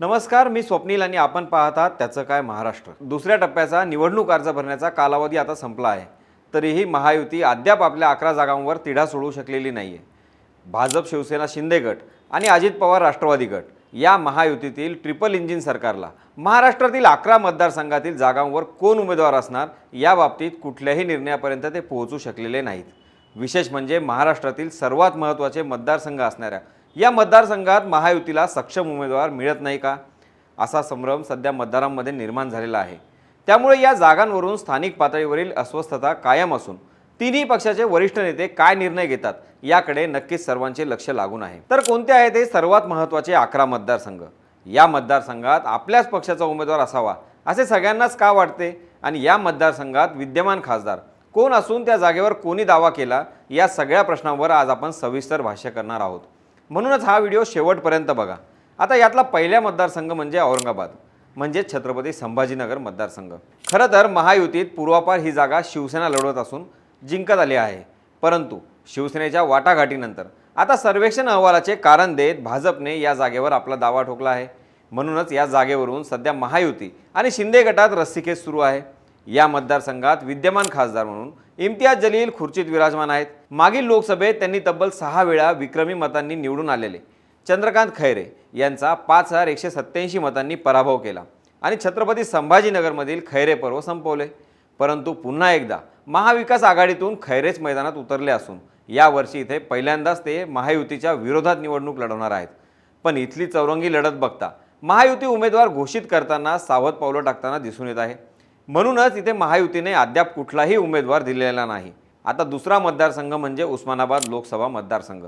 नमस्कार मी स्वप्नील आणि आपण पाहतात त्याचं काय महाराष्ट्र. दुसऱ्या टप्प्याचा निवडणूक अर्ज भरण्याचा कालावधी आता संपला आहे. तरीही महायुती अद्याप आपल्या अकरा जागांवर तिढा सोडू शकलेली नाही आहे भाजप शिवसेना शिंदे गट आणि अजित पवार राष्ट्रवादी गट या महायुतीतील ट्रिपल इंजिन सरकारला महाराष्ट्रातील अकरा मतदारसंघातील जागांवर कोण उमेदवार असणार या बाबतीत कुठल्याही निर्णयापर्यंत ते पोहोचू शकलेले नाहीत. विशेष म्हणजे महाराष्ट्रातील सर्वात महत्त्वाचे मतदारसंघ असणाऱ्या या मतदारसंघात महायुतीला सक्षम उमेदवार मिळत नाही का? असा संभ्रम सध्या मतदारांमध्ये निर्माण झालेला आहे. त्यामुळे या जागांवरून स्थानिक पातळीवरील अस्वस्थता कायम असून तिन्ही पक्षाचे वरिष्ठ नेते काय निर्णय घेतात याकडे नक्कीच सर्वांचे लक्ष लागून आहे. तर कोणते आहे ते सर्वात महत्त्वाचे अकरा मतदारसंघ? या मतदारसंघात आपल्याच पक्षाचा उमेदवार असावा असे सगळ्यांनाच का वाटते? आणि या मतदारसंघात विद्यमान खासदार कोण असून त्या जागेवर कोणी दावा केला? या सगळ्या प्रश्नांवर आज आपण सविस्तर भाष्य करणार आहोत. म्हणूनच हा व्हिडिओ शेवटपर्यंत बघा. आता यातला पहिला मतदारसंघ म्हणजे औरंगाबाद म्हणजे छत्रपती संभाजीनगर मतदारसंघ. खरं तर महायुतीत पूर्वापार ही जागा शिवसेना लढवत असून जिंकत आली आहे. परंतु शिवसेनेच्या वाटाघाटीनंतर आता सर्वेक्षण अहवालाचे कारण देत भाजपने या जागेवर आपला दावा ठोकला आहे. म्हणूनच या जागेवरून सध्या महायुती आणि शिंदे गटात रस्सीखेच सुरू आहे. या मतदारसंघात विद्यमान खासदार म्हणून इम्तियाज जलील खुर्चीत विराजमान आहेत. मागील लोकसभेत त्यांनी तब्बल सहा वेळा विक्रमी मतांनी निवडून आलेले. चंद्रकांत खैरे यांचा पाच हजार एकशे सत्त्याऐंशी मतांनी पराभव केला आणि छत्रपती संभाजीनगरमधील खैरे पर्व संपवले. परंतु पुन्हा एकदा महाविकास आघाडीतून खैरेच मैदानात उतरले असून यावर्षी इथे पहिल्यांदाच ते महायुतीच्या विरोधात निवडणूक लढवणार आहेत. पण इथली चौरंगी लढत बघता महायुती उमेदवार घोषित करताना सावध पावलं टाकताना दिसून येत आहे. म्हणूनच इथे महायुतीने अद्याप कुठलाही उमेदवार दिलेला नाही. आता दुसरा मतदारसंघ म्हणजे उस्मानाबाद लोकसभा मतदारसंघ.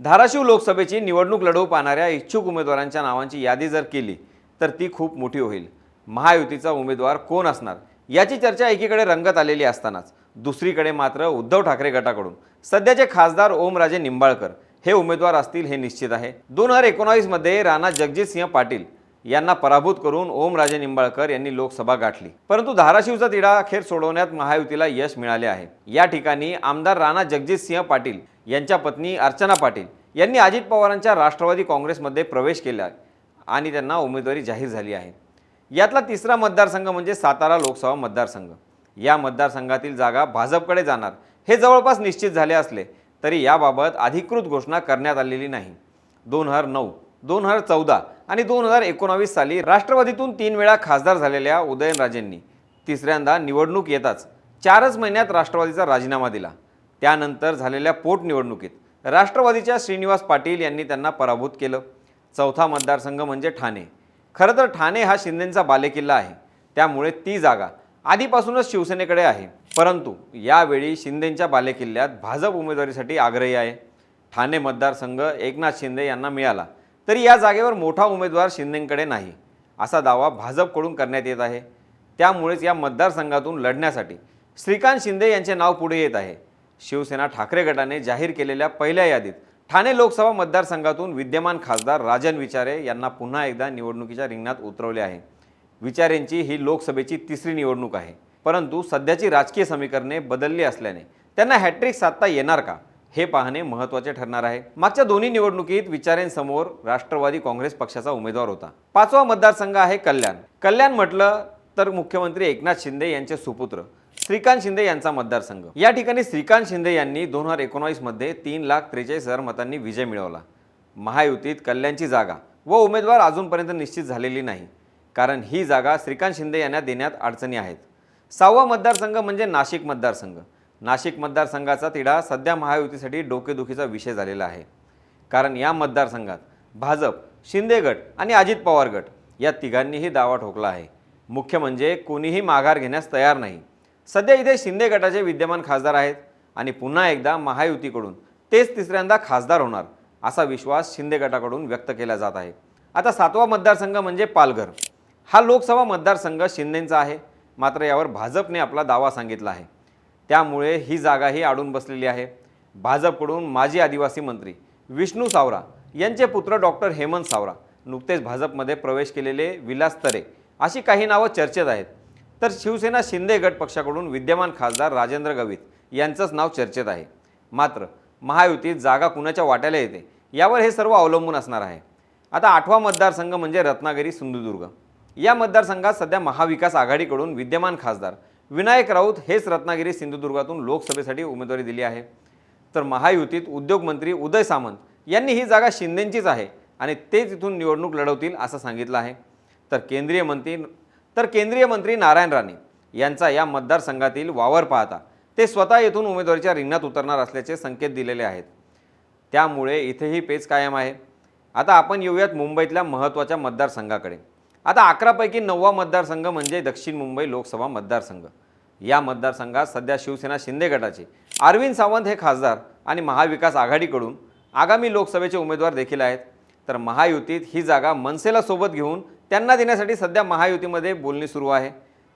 धाराशिव लोकसभेची निवडणूक लढवू पाहणाऱ्या इच्छुक उमेदवारांच्या नावांची यादी जर केली तर ती खूप मोठी होईल. महायुतीचा उमेदवार कोण असणार? याची चर्चा एकीकडे रंगत आलेली असतानाच. दुसरीकडे मात्र उद्धव ठाकरे गटाकडून. सध्याचे खासदार ओमराजे निंबाळकर हे उमेदवार असतील हे निश्चित आहे. दोन हजार एकोणावीसमध्ये राणा जगजितसिंह पाटील यांना पराभूत करून ओमराजे निंबाळकर यांनी लोकसभा गाठली. परंतु धाराशिवचा तिढा अखेर सोडवण्यात महायुतीला यश मिळाले आहे. या ठिकाणी आमदार राणा जगजितसिंह पाटील यांच्या पत्नी अर्चना पाटील यांनी अजित पवारांच्या राष्ट्रवादी काँग्रेसमध्ये प्रवेश केला आणि त्यांना उमेदवारी जाहीर झाली आहे. यातला तिसरा मतदारसंघ म्हणजे सातारा लोकसभा मतदारसंघ. या मतदारसंघातील जागा भाजपकडे जाणार हे जवळपास निश्चित झाले असले तरी याबाबत अधिकृत घोषणा करण्यात आलेली नाही. दोन हजार नऊ दोन हजार चौदा आणि दोन हजार एकोणावीस साली राष्ट्रवादीतून तीन वेळा खासदार झालेल्या उदयनराजेंनी तिसऱ्यांदा निवडणूक येताच चारच महिन्यात राष्ट्रवादीचा राजीनामा दिला. त्यानंतर झालेल्या पोटनिवडणुकीत राष्ट्रवादीच्या श्रीनिवास पाटील यांनी त्यांना पराभूत केलं. चौथा मतदारसंघ म्हणजे ठाणे. खरं तर ठाणे हा शिंदेंचा बालेकिल्ला आहे. त्यामुळे ती जागा आधीपासूनच शिवसेनेकडे आहे. परंतु यावेळी शिंदेंच्या बालेकिल्ल्यात भाजप उमेदवारीसाठी आग्रही आहे. ठाणे मतदारसंघ एकनाथ शिंदे यांना मिळाला. तरी या जागेवर मोठा उमेदवार शिंदेंकडे नाही असा दावा भाजपकडून करण्यात येत आहे. त्यामुळेच या मतदारसंघातून लढण्यासाठी श्रीकांत शिंदे यांचे नाव पुढे येत आहे. शिवसेना ठाकरे गटाने जाहीर केलेल्या पहिल्या यादीत ठाणे लोकसभा मतदारसंघातून विद्यमान खासदार राजन विचारे यांना पुन्हा एकदा निवडणुकीच्या रिंगणात उतरवले आहे. विचारेंची ही लोकसभेची तिसरी निवडणूक आहे. परंतु सध्याची राजकीय समीकरणे बदलली असल्याने त्यांना हॅट्रिक साधता येणार का? हे पाहणे महत्त्वाचे ठरणार आहे. मागच्या दोन्ही निवडणुकीत विचारेंसमोर राष्ट्रवादी काँग्रेस पक्षाचा उमेदवार होता. पाचवा मतदारसंघ आहे कल्याण. कल्याण म्हटलं तर मुख्यमंत्री एकनाथ शिंदे यांचे सुपुत्र श्रीकांत शिंदे यांचा मतदारसंघ. या ठिकाणी श्रीकांत शिंदे यांनी दोन हजार एकोणावीसमध्ये तीन लाख त्रेचाळीस हजार मतांनी विजय मिळवला. महायुतीत कल्याणची जागा व उमेदवार अजूनपर्यंत निश्चित झालेली नाही कारण ही जागा श्रीकांत शिंदे यांना देण्यात अडचणी आहेत. सहावा मतदारसंघ म्हणजे नाशिक मतदारसंघ. नाशिक मतदारसंघाचा तिढा सध्या महायुतीसाठी डोकेदुखीचा विषय झालेला आहे. कारण या मतदारसंघात भाजप शिंदे गट आणि अजित पवार गट या तिघांनीही दावा ठोकला आहे. मुख्य म्हणजे कोणीही माघार घेण्यास तयार नाही. सध्या इथे शिंदे गटाचे विद्यमान खासदार आहेत आणि पुन्हा एकदा महायुतीकडून तेच तिसऱ्यांदा खासदार होणार असा विश्वास शिंदे गटाकडून व्यक्त केला जात आहे. आता सातवा मतदारसंघ म्हणजे पालघर. हा लोकसभा मतदारसंघ शिंदेंचा आहे. मात्र यावर भाजपने आपला दावा सांगितला आहे. त्यामुळे ही जागाही अडून बसलेली आहे. भाजपकडून माजी आदिवासी मंत्री विष्णू सावरा यांचे पुत्र डॉक्टर हेमंत सावरा नुकतेच भाजपमध्ये प्रवेश केलेले विलास तरे अशी काही नावं चर्चेत आहेत. तर शिवसेना शिंदे गट पक्षाकडून विद्यमान खासदार राजेंद्र गवित यांचंच नाव चर्चेत आहे. मात्र महायुतीत जागा कुणाच्या वाट्याला येते यावर हे सर्व अवलंबून असणार आहे. आता आठवा मतदारसंघ म्हणजे रत्नागिरी सिंधुदुर्ग. या मतदारसंघात सध्या महाविकास आघाडीकडून विद्यमान खासदार विनायक राऊत हेच रत्नागिरी सिंधुदुर्गातून लोकसभेसाठी उमेदवारी दिली आहे. तर महायुतीत उद्योगमंत्री उदय सामंत यांनी ही जागा शिंदेंचीच आहे आणि ते तिथून निवडणूक लढवतील असं सांगितलं आहे. तर केंद्रीय मंत्री तर केंद्रीय मंत्री नारायण राणे यांचा या मतदारसंघातील वावर पाहता ते स्वतः येथून उमेदवारीच्या रिंगणात उतरणार असल्याचे संकेत दिलेले आहेत. त्यामुळे इथेही पेच कायम आहे. आता आपण येऊयात मुंबईतल्या महत्त्वाच्या मतदारसंघाकडे. आता अकरापैकी नववा मतदारसंघ म्हणजे दक्षिण मुंबई लोकसभा मतदारसंघ. या मतदारसंघात सध्या शिवसेना शिंदे गटाचे. अरविंद सावंत हे खासदार आणि महाविकास आघाडीकडून आगामी लोकसभेचे उमेदवार देखील आहेत. तर महायुतीत ही जागा मनसेला सोबत घेऊन त्यांना देण्यासाठी सध्या महायुतीमध्ये बोलणी सुरू आहे.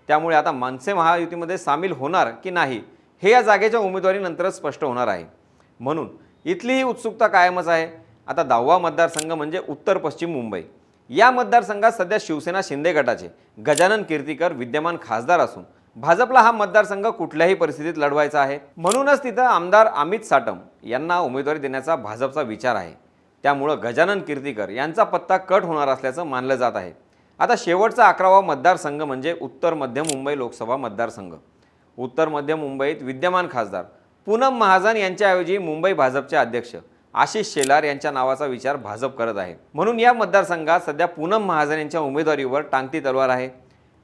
त्यामुळे आता मनसे महायुतीमध्ये सामील होणार की नाही हे या जागेच्या उमेदवारीनंतरच स्पष्ट होणार आहे. म्हणून इथलीही उत्सुकता कायमच आहे. आता दहावा मतदारसंघ म्हणजे उत्तर पश्चिम मुंबई. या मतदारसंघात सध्या शिवसेना शिंदे गटाचे गजानन कीर्तीकर विद्यमान खासदार असून भाजपला हा मतदारसंघ कुठल्याही परिस्थितीत लढवायचा आहे. म्हणूनच तिथं आमदार अमित साटम यांना उमेदवारी देण्याचा भाजपचा विचार आहे. त्यामुळं गजानन कीर्तीकर यांचा पत्ता कट होणार असल्याचं मानलं जात आहे. आता शेवटचा अकरावा मतदारसंघ म्हणजे उत्तर मध्य मुंबई लोकसभा मतदारसंघ. उत्तर मध्य मुंबईत विद्यमान खासदार पूनम महाजन यांच्याऐवजी मुंबई भाजपचे अध्यक्ष आशिष शेलार यांच्या नावाचा विचार भाजप करत आहे. म्हणून या मतदारसंघात सध्या पूनम महाजन यांच्या उमेदवारीवर टांगती तलवार आहे.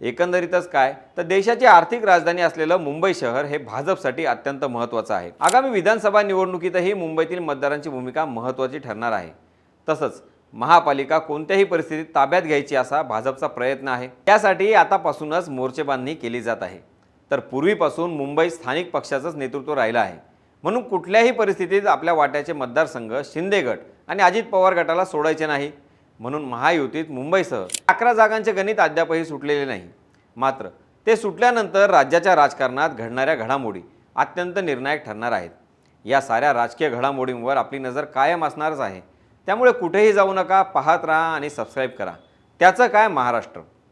एकंदरीतच काय? तर देशाची आर्थिक राजधानी असलेलं मुंबई शहर हे भाजपसाठी अत्यंत महत्त्वाचं आहे. आगामी विधानसभा निवडणुकीतही मुंबईतील मतदारांची भूमिका महत्त्वाची ठरणार आहे. तसंच महापालिका कोणत्याही परिस्थितीत ताब्यात घ्यायची असा भाजपचा प्रयत्न आहे. त्यासाठी आतापासूनच मोर्चेबांधणी केली जात आहे. तर पूर्वीपासून मुंबई स्थानिक पक्षाचंच नेतृत्व राहिलं आहे. म्हणून कुठल्याही परिस्थितीत आपल्या वाट्याचे मतदारसंघ शिंदे गट आणि अजित पवार गटाला सोडायचे नाही. म्हणून महायुतीत मुंबईसह अकरा जागांचे गणित अद्यापही सुटलेले नाही. मात्र ते सुटल्यानंतर राज्याच्या राजकारणात घडणाऱ्या घडामोडी अत्यंत निर्णायक ठरणार आहेत. या साऱ्या राजकीय घडामोडींवर आपली नजर कायम असणारच आहे. त्यामुळे कुठेही जाऊ नका पाहत राहा आणि सबस्क्राईब करा. त्याचं काय महाराष्ट्र?